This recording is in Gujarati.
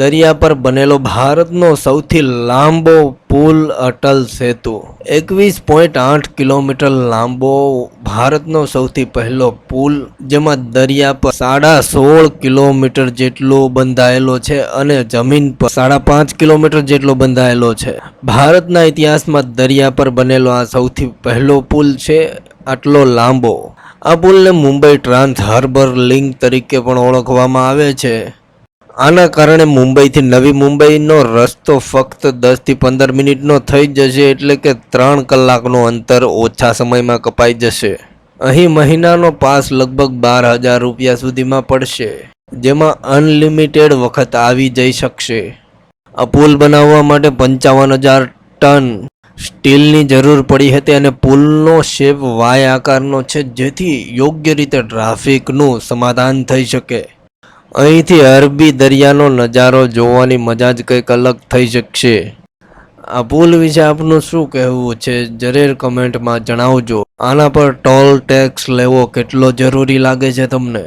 દરિયા પર બનેલો ભારતનો સૌથી લાંબો પુલ અટલ સેતુ. એકવીસ પોઈન્ટ આઠ કિલોમીટર લાંબો ભારતનો સૌથી પહેલો પુલ, જેમાં દરિયા પર સાડા સોળ કિલોમીટર જેટલો બંધાયેલો છે અને જમીન પર સાડા પાંચ કિલોમીટર જેટલો બંધાયેલો છે. ભારતના ઇતિહાસમાં દરિયા પર બનેલો આ સૌથી પહેલો પુલ છે આટલો લાંબો. આ પુલને મુંબઈ ટ્રાન્સ હાર્બર લિંક તરીકે પણ ઓળખવામાં આવે છે. આના કારણે મુંબઈથી નવી મુંબઈનો રસ્તો ફક્ત દસથી પંદર મિનિટનો થઈ જશે એટલે કે ત્રણ કલાકનું અંતર ઓછા સમયમાં કપાઈ જશે. અહીં મહિનાનો પાસ લગભગ બાર હજાર રૂપિયા સુધીમાં પડશે, જેમાં અનલિમિટેડ વખત આવી જઈ શકશે. આ પુલ બનાવવા માટે પંચાવન હજાર ટન સ્ટીલની જરૂર પડી હતી અને પુલનો શેપ વાય આકારનો છે, જેથી યોગ્ય રીતે ટ્રાફિકનું સમાધાન થઈ શકે. અહીંથી અરબી દરિયાનો નજારો જોવાની મજા જ કંઈક અલગ થઈ શકશે. આ પુલ વિશે આપનું શું કહેવું છે જરૂર કમેન્ટમાં જણાવજો. આના પર ટોલ ટેક્સ લેવો કેટલો જરૂરી લાગે છે તમને?